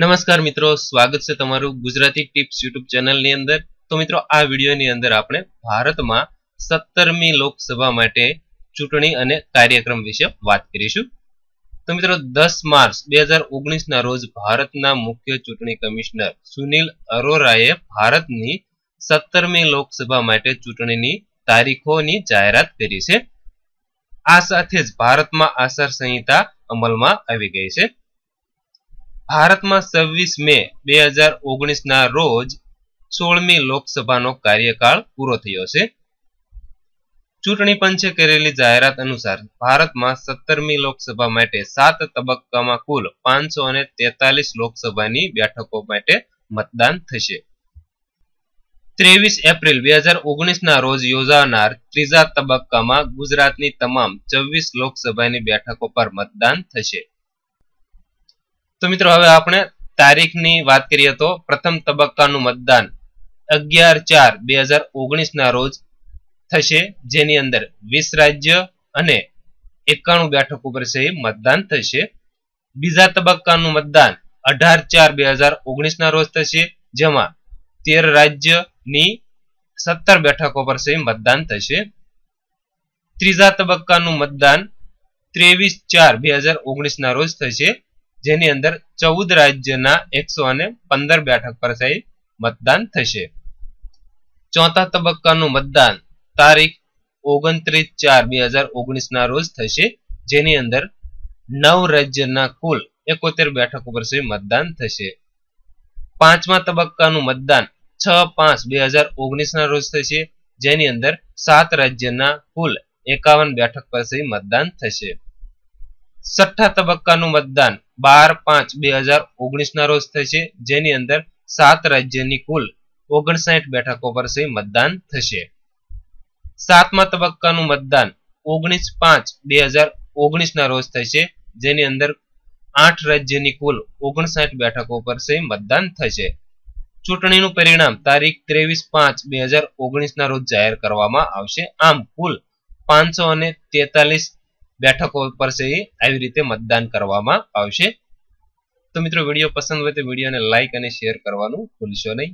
નમસ્કાર મિત્રો, સ્વાગત છે તમારું ગુજરાતી ટિપ્સ યુટ્યુબ ચેનલની અંદર. તો મિત્રો, આ વિડીયોની અંદર આપણે ભારતમાં સત્તરમી લોકસભા માટે ચૂંટણી અને કાર્યક્રમ વિશે વાત કરીશું. તો મિત્રો, દસ માર્ચ બે હજાર રોજ ભારતના મુખ્ય ચૂંટણી કમિશનર સુનિલ અરોરાએ ભારતની સત્તરમી લોકસભા માટે ચૂંટણીની તારીખોની જાહેરાત કરી છે. આ સાથે જ ભારતમાં આચાર સંહિતા અમલમાં આવી ગઈ છે. ભારતમાં છવ્વીસ મે બે હજાર ઓગણીસના રોજ સોળમી લોકસભાનો કાર્યકાળ પૂરો થયો છે. ચૂંટણી પંચે કરેલી જાહેરાત અનુસાર ભારતમાં સત્તરમી લોકસભા માટે સાત તબક્કામાં કુલ પાંચસો અને તેતાલીસ લોકસભાની બેઠકો માટે મતદાન થશે. ત્રેવીસ એપ્રિલ બે હજાર ઓગણીસના રોજ યોજાનાર ત્રીજા તબક્કામાં ગુજરાતની તમામ ચોવીસ લોકસભાની બેઠકો પર મતદાન થશે. તો મિત્રો હવે આપણે તારીખની વાત કરીએ તો પ્રથમ તબક્કાનું મતદાન અગિયાર ચાર બે હજાર ઓગણીસના રોજ થશે, જેની અંદર વીસ રાજ્ય અને એકાણું બેઠક ઉપર છે મતદાન થશે. બીજા તબક્કાનું મતદાન અઢાર ચાર બે હજાર ઓગણીસના રોજ થશે, જેમાં તેર રાજ્યની સત્તર બેઠકો પર છે મતદાન થશે. ત્રીજા તબક્કાનું મતદાન ત્રેવીસ ચાર બે હજાર ઓગણીસના રોજ થશે. જેની અંદર ચૌદ રાજ્યના એકસો અને પંદર બેઠક પર થઈ મતદાન થશે. ચોથા તબક્કાનું મતદાન તારીખ ઓગણત્રીસ ચાર બે હજાર રોજ થશે, જેની અંદર નવ રાજ્યના કુલ એકોતેર બેઠક ઉપર મતદાન થશે. પાંચમા તબક્કાનું મતદાન છ પાંચ બે હજાર ઓગણીસના રોજ થશે, જેની અંદર સાત રાજ્યના કુલ એકાવન બેઠક પર મતદાન થશે. છઠ્ઠા તબક્કાનું મતદાન બાર પાંચ બે હજાર ઓગણીસના રોજ થશે જેની અંદર સાત રાજ્યની કુલ ઓગણસાઠ બેઠકો પર મતદાન થશે. સાતમા તબક્કાનું મતદાન ઓગણીસ પાંચ બે હજાર ઓગણીસના રોજ થશે જેની અંદર આઠ રાજ્યની કુલ ઓગણસાઠ બેઠકો પર મતદાન થશે. ચૂંટણીનું પરિણામ તારીખ ત્રેવીસ પાંચ બે હજાર ઓગણીસના રોજ જાહેર કરવામાં આવશે. આમ કુલ પાંચસો અને તેતાલીસ બેઠકો પર છે આવી રીતે મતદાન કરવામાં આવશે. તો મિત્રો, વીડિયો પસંદ હોય તો વિડીયોને લાઇક અને શેર કરવાનું ભૂલશો નહીં.